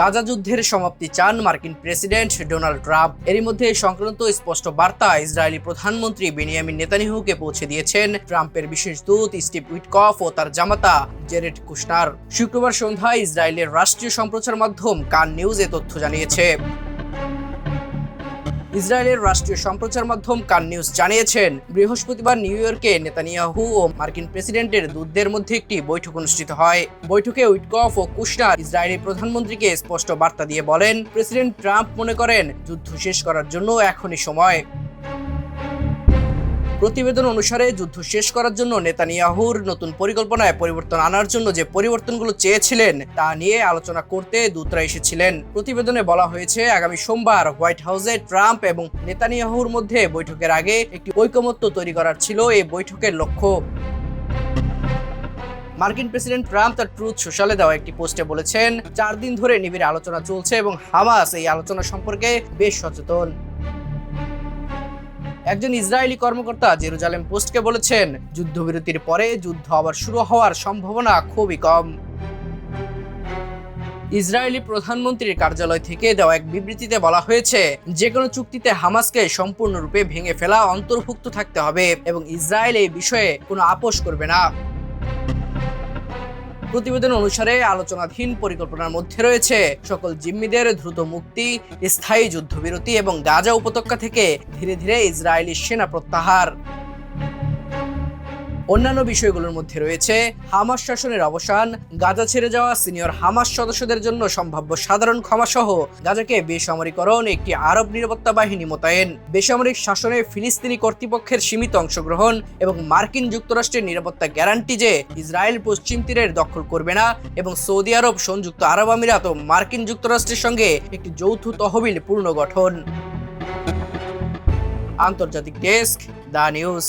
গাজা যুদ্ধের সমাপ্তি চান মার্কিন প্রেসিডেন্ট ডোনাল্ড ট্রাম্প। এরই মধ্যে সংক্রান্ত স্পষ্ট বার্তা ইসরায়েলি প্রধানমন্ত্রী বেনিয়ামিন নেতানিহুকে পৌঁছে দিয়েছেন। ট্রাম্পের বিশেষ দূত স্টিভ উইটকফ ও তার জামাতা জেরেড কুশনার। শুক্রবার সন্ধ্যায় ইসরায়েলের রাষ্ট্রীয় সম্প্রচার মাধ্যম কান নিউজ এ তথ্য জানিয়েছে। ইসরায়েলের রাষ্ট্রীয় সম্প্রচার মাধ্যম কান নিউজ জানিয়েছেন, বৃহস্পতিবার নিউ ইয়র্কে নেতানিয়াহু ও মার্কিন প্রেসিডেন্টের দূতদের মধ্যে একটি বৈঠক অনুষ্ঠিত হয়। বৈঠকে উইটকফ ও কুশনার ইসরায়েলি প্রধানমন্ত্রীকে স্পষ্ট বার্তা দিয়ে বলেন, প্রেসিডেন্ট ট্রাম্প মনে করেন, যুদ্ধ শেষ করার জন্য এখনই সময়। প্রতিবেদন অনুসারে যুদ্ধ শেষ করার জন্য নেতানিয়াহুর নতুন পরিকল্পনায় পরিবর্তন আনার জন্য যে পরিবর্তনগুলো চেয়েছিলেন তা নিয়ে আলোচনা করতে দূতরা এসেছিলেন। প্রতিবেদনে বলা হয়েছে, আগামী সোমবার হোয়াইট হাউসে ট্রাম্প এবং নেতানিয়াহুর মধ্যে বৈঠকের আগে একটি ঐকমত্য তৈরি করার ছিল এই বৈঠকের লক্ষ্য। মার্কিন প্রেসিডেন্ট ট্রাম্প তার ট্রুথ সোশ্যালে দেওয়া একটি পোস্টে বলেছেন, চার দিন ধরে নিবিড় আলোচনা চলছে এবং হামাস এই আলোচনা সম্পর্কে বেশ সচেতন। একজন ইসরায়েলি কর্মকর্তা জেরুজালেম পোস্টকে বলেছেন, যুদ্ধবিরতির পরে যুদ্ধ আবার শুরু হওয়ার সম্ভাবনা খুবই কম। ইসরায়েলি প্রধানমন্ত্রীর কার্যালয় থেকে দেওয়া এক বিবৃতিতে বলা হয়েছে যে কোনো চুক্তিতে হামাসকে সম্পূর্ণরূপে ভেঙে ফেলা অন্তর্ভুক্ত থাকতে হবে এবং ইসরায়েল এই বিষয়ে কোনো আপোষ করবে না। প্রতিবেদন অনুসারে আলোচনাধীন পরিকল্পনার মধ্যে রয়েছে সকল জিম্মিদের দ্রুত মুক্তি, স্থায়ী যুদ্ধবিরতি এবং গাজা উপত্যকা থেকে ধীরে ধীরে ইসরায়েলি সেনা প্রত্যাহার। অন্যান্য বিষয়গুলোর মধ্যে রয়েছে হামাস শাসনের অবসান, গাজা ছেড়ে যাওয়া সিনিয়র হামাস সদস্যদের জন্য সম্ভাব্য সাধারণ ক্ষমাসহ, গাজাকে বেসামরিকরণ একটি আরব নিরাপত্তা বাহিনী মোতায়েন। বেসামরিক শাসনে ফিলিস্তিনি কর্তৃপক্ষের সীমিত অংশগ্রহণ এবং মার্কিন যুক্তরাষ্ট্রের নিরাপত্তা গ্যারান্টি যে ইসরায়েল পশ্চিম তীরের দখল করবে না এবং সৌদি আরব, সংযুক্ত আরব আমিরাত ও মার্কিন যুক্তরাষ্ট্রের সঙ্গে একটি যৌথ তহবিল পুনর্গঠন। আন্তর্জাতিক ডেস্ক দ্য নিউজ।